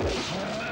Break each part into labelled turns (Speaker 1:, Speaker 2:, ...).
Speaker 1: Yeah.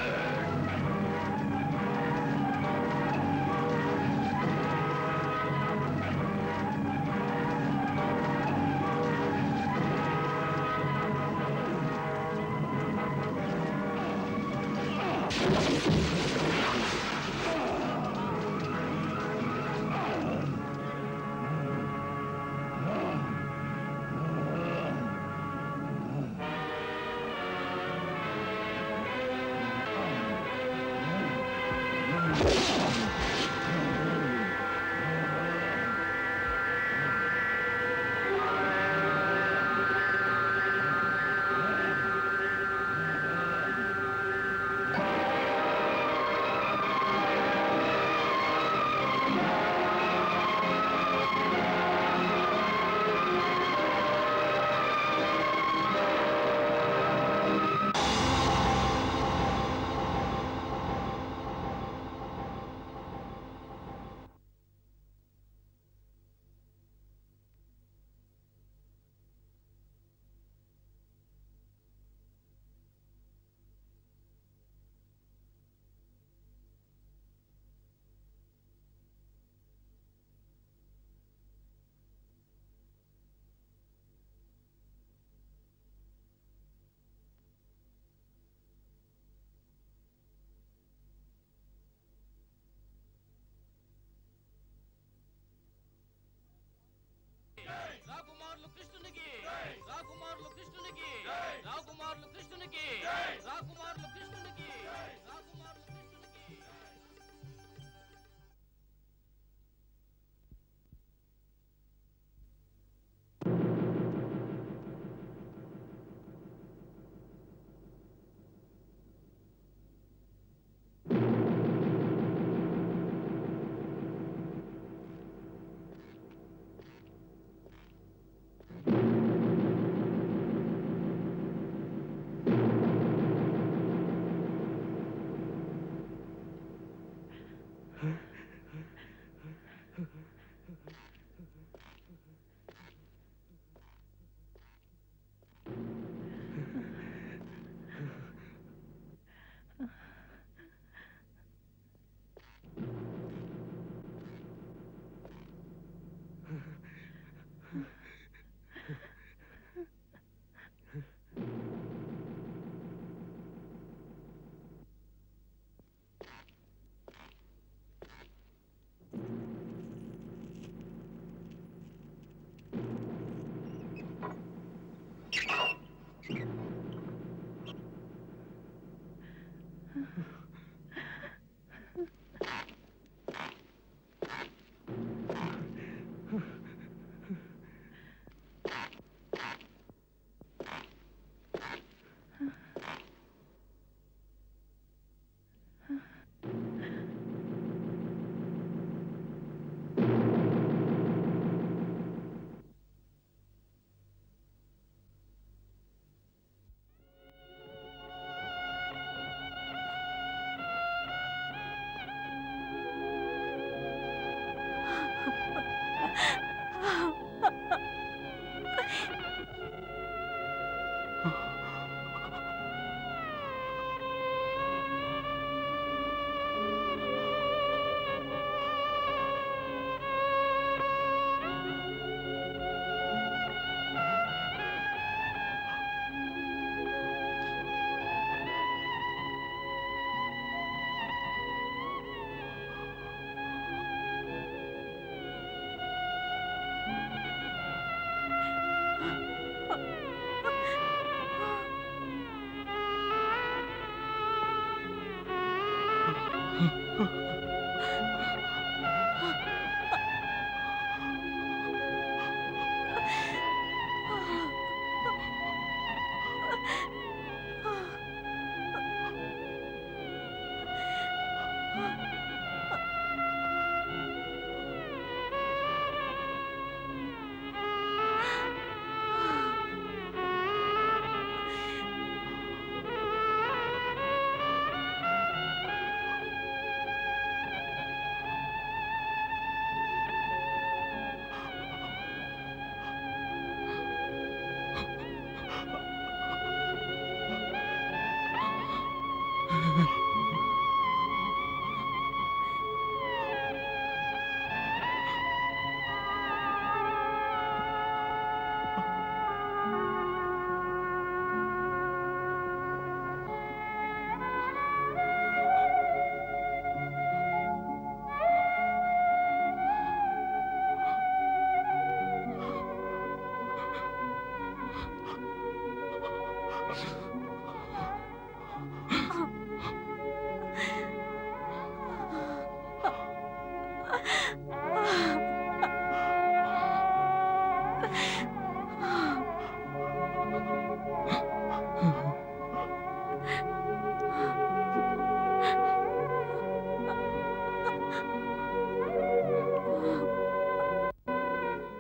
Speaker 1: కృష్ణునికి రాకుమారులు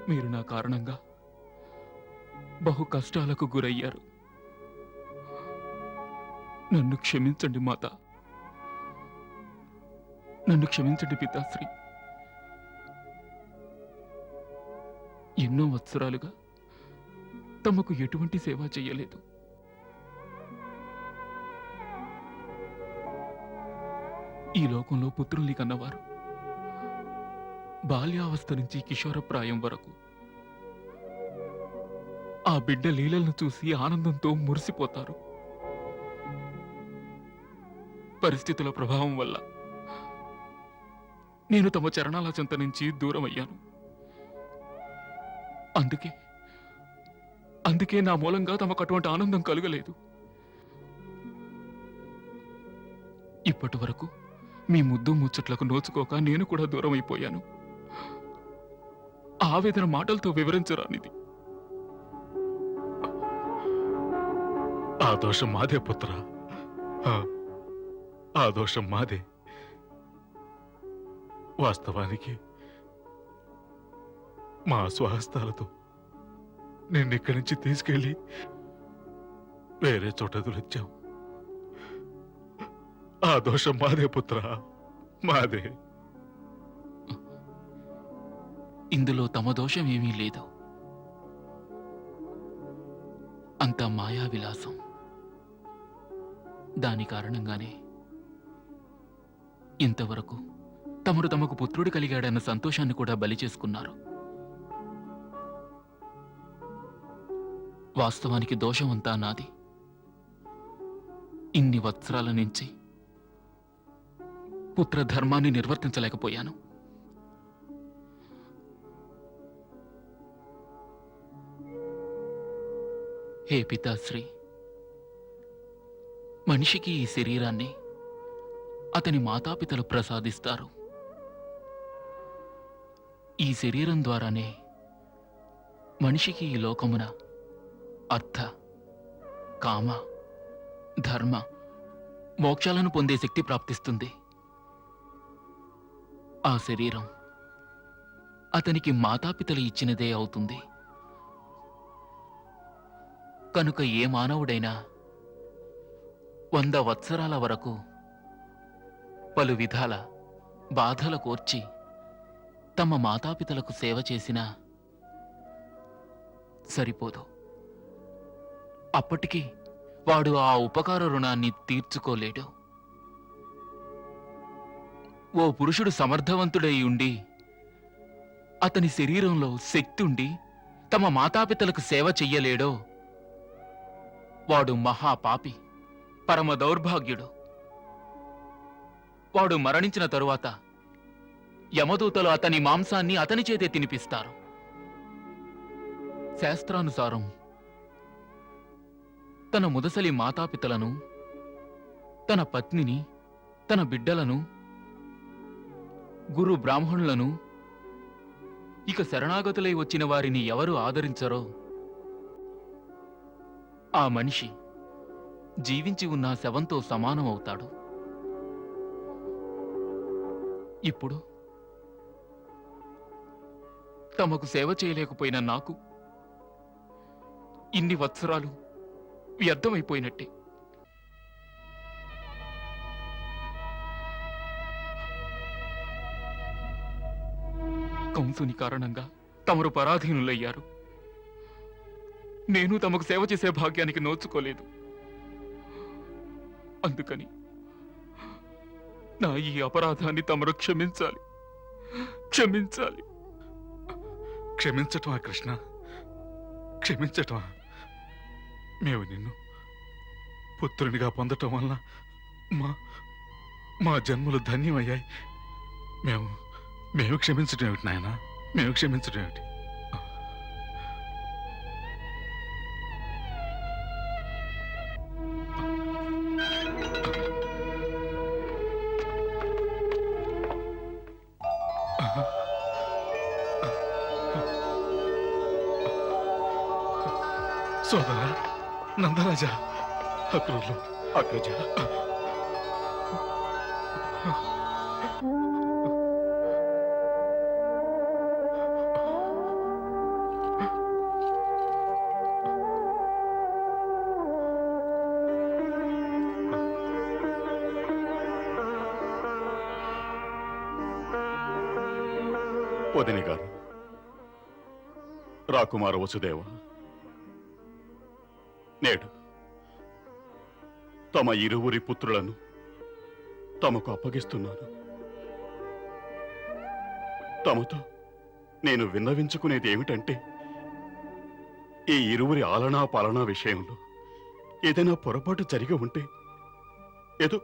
Speaker 1: మీరు నా
Speaker 2: కారణంగా బహు కష్టాలకు గురయ్యారు. నన్ను క్షమించండి మాత. నన్ను క్షమించండి పితాశ్రీ. ఎన్నో వత్సరాలుగా తమకు ఎటువంటి సేవ చేయలేదు. ఈ లోకంలో పుత్రుల్ని కన్నవారు బాల్యావస్థ నుంచి కిషోరప్రాయం వరకు ఆ బిడ్డ లీలలను చూసి ఆనందంతో మురిసిపోతారు. పరిస్థితుల ప్రభావం వల్ల నేను తమ చరణాల చెంత నుంచి దూరమయ్యాను. అందుకే అందుకే నా మూలంగా తమకు అటువంటి ఆనందం కలగలేదు. ఇప్పటి వరకు మీ ముద్దు ముచ్చట్లకు నోచుకోక నేను కూడా దూరం అయిపోయాను ఆవేదన మాటలతో వివరించరానిది.
Speaker 3: ఆ దోషం మాదే పుత్ర. ఆ, దోషం మాదే. వాస్తవానికి మా స్వహస్తాలతో నిన్నిక్కడి నుంచి తీసుకెళ్ళి వేరే చోట వదిలొచ్చాం ఆ దోషం మాదే పుత్ర మాదే.
Speaker 2: ఇందులో తమ దోషం ఏమీ లేదు. అంత మాయా విలాసం దాని కారణంగానే ఇంతవరకు తమరు తమకు పుత్రుడు కలిగాడన్న సంతోషాన్ని కూడా బలి చేసుకున్నారు. వాస్తవానికి దోషమంతా నాది. ఇన్ని వత్సరాల నుంచి పుత్రధర్మాన్ని నిర్వర్తించలేకపోయాను. హే పితాశ్రీ మనిషికి ఈ శరీరాన్ని అతని మాతాపితలు ప్రసాదిస్తారు. ఈ శరీరం ద్వారానే మనిషికి ఈ లోకమున అర్థ కామ ధర్మ మోక్షాలను పొందే శక్తి ప్రాప్తిస్తుంది. ఆ శరీరం అతనికి మాతాపితలు ఇచ్చినదే అవుతుంది. కనుక ఏ మానవుడైనా వంద వత్సరాల వరకు పలు విధాల బాధల కోర్చి తమ మాతాపితలకు సేవ చేసినా సరిపోదు. అప్పటికి వాడు ఆ ఉపకార రుణాన్ని తీర్చుకోలేడు. ఓ పురుషుడు సమర్థవంతుడై ఉండి అతని శరీరంలో శక్తి ఉండి తమ మాతాపితలకు సేవ చెయ్యలేడో వాడు మహాపాపి పరమ దౌర్భాగ్యుడు. వాడు మరణించిన తరువాత యమదూతలు అతని మాంసాన్ని అతని చేతే తినిపిస్తారు. శాస్త్రానుసారం తన ముదసలి మాతాపితలను తన పత్నిని తన బిడ్డలను గురు బ్రాహ్మణులను ఇక శరణాగతులై వచ్చిన వారిని ఎవరు ఆదరించరో? ఆ మనిషి జీవించి ఉన్న శవంతో సమానం అవుతాడు ఇప్పుడు తమకు సేవ చేయలేకపోయిన నాకు ఇన్ని వత్సరాలు వ్యర్థమైపోయినట్టే. కంసుని కారణంగా తమరు పరాధీనులయ్యారు. నేను తమకు సేవ చేసే భాగ్యానికి నోచుకోలేదు. అందుకని నా ఈ అపరాధాన్ని తమరు క్షమించాలి. క్షమించాలి.
Speaker 3: క్షమించటమా కృష్ణ? క్షమించటమా? మేము నిన్ను పుత్రునిగా పొందటం వలన మా మా జన్మలు ధన్యమయ్యాయి. మేము మేము క్షమించడం ఏమిటి నాయన? మేము క్షమించడం ఏమిటి? అగ్రజ అగ్రజ అగ్రజ
Speaker 4: వదిని గారు. రాకుమారు వసుదేవా. తమ ఇరువురి పుత్రులను తమకు అప్పగిస్తున్నాను. తమతో నేను విన్నవించుకునేది ఏమిటంటే ఈ ఇరువురి ఆలనా పాలనా విషయంలో ఏదైనా పొరపాటు జరిగి ఉంటే ఏదో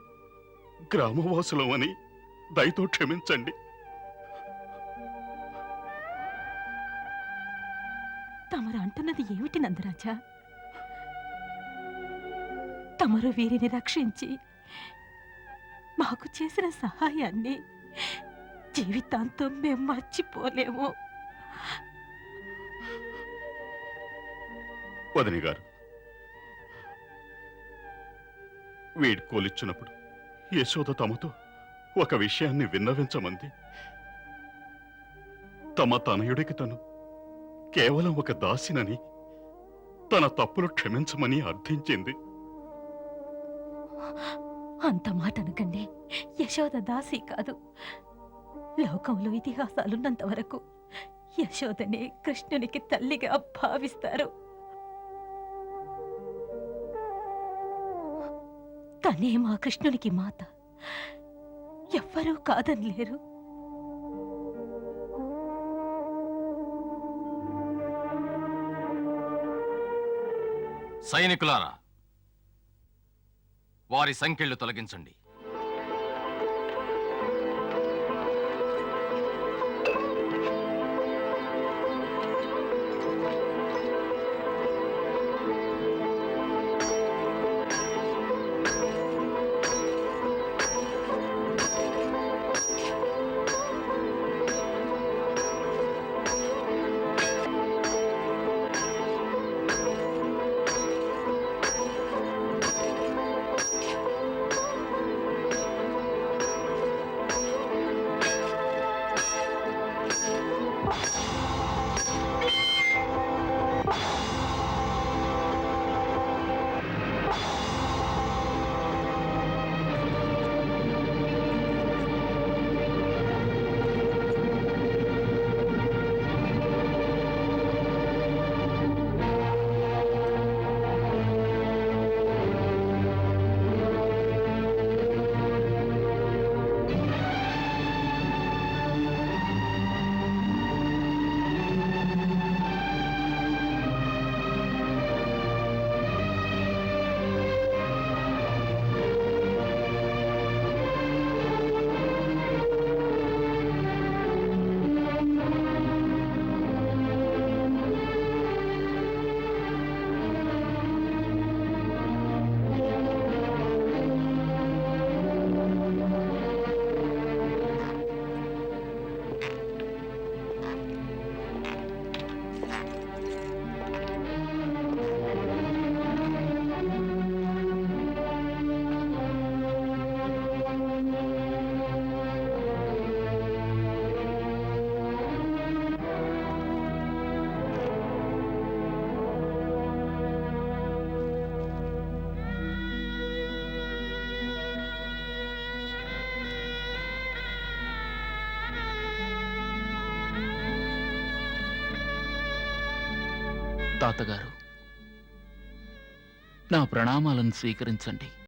Speaker 4: గ్రామవాసులమని దయతో క్షమించండి.
Speaker 1: తమరు అంటున్నది ఏమిటి నందరాజా? తమరు వీరిని రక్షించి మాకు చేసిన సహాయాన్ని జీవితాంతం మేము మర్చిపోలేము.
Speaker 4: వదిని గారు వీడి కోలిచ్చినప్పుడు యశోద తమతో ఒక విషయాన్ని విన్నవించమంది. తమ తనయుడికి తను కేవలం ఒక దాసినని తన తప్పులు క్షమించమని అర్థించింది.
Speaker 1: అంత మాట అనకండి. యశోద దాసి కాదు. లోకంలో ఇతిహాసాలున్నంత వరకు యశోదని కృష్ణునికి తల్లిగా భావిస్తారు. తనే మా కృష్ణునికి మాత. ఎవ్వరూ కాదనిలేరు
Speaker 5: సైనికులారా వారి సంఖ్యలు తొలగించండి.
Speaker 2: తాతగారు. నా ప్రణామాలను స్వీకరించండి.